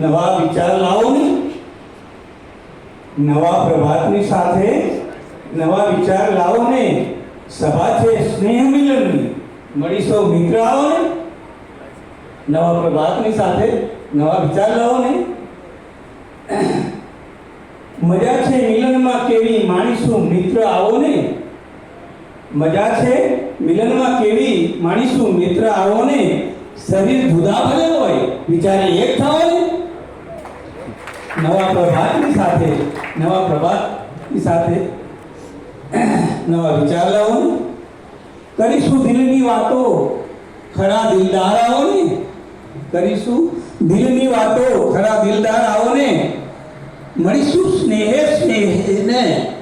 નવા વિચાર લાવો ને. નવા પ્રભાતની સાથે નવા વિચાર લાવો ને. સભા છે, સ્નેહ મિલનની. મળી સૌ મિત્ર આવો ને. નવા પ્રભાતની સાથે નવા વિચાર લાવો ને. મજા છે મિલનમાં કેવી માણીશું મિત્ર આવો ને. મજા છે મિલનમાં કેવી માણીશું મિત્ર આવો ને. શરીર જુદા ભલે હોય, વિચારે એક થાવ નવા પ્રભાતની સાથે, નવા પ્રભાતની સાથે, નવા વિચાર લાવો કરીશું દિલની વાતો. ખરા દિલદાર આવો ને કરીશું દિલની વાતો. ખરા દિલદાર આવો ને મળીશું સ્નેહે સ્નેહને.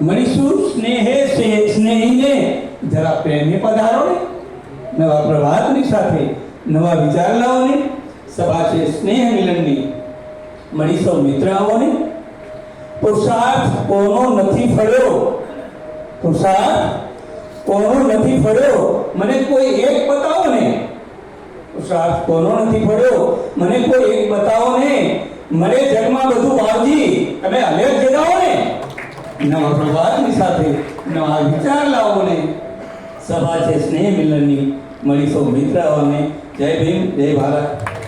મળીશું સ્નેહ- સ્નેહીને. જરા પ્રેમે પધારો ને નવા પ્રભાતની સાથે નવા વિચાર લાવો ને સભા છે સ્નેહ મિલનની. સૌ મિત્ર આવો ને પુરુષાર્થ કોનો નથી ફળ્યો? પુરુષાર્થ કોનો નથી ફળ્યો? મને કોઈ એક બતાવો ને પુરુષાર્થ કોનો નથી ફળ્યો? મને કોઈ એક બતાવો ને મને જગમાં બધું બાવજી તમે અલેખ જગાવો ને નવા પ્રભાતની સાથે નવા વિચાર લાવો ને સભા છે સ્નેહ મિલનની મળીશું મિત્રાઓને. જય ભીમ, જય ભારત.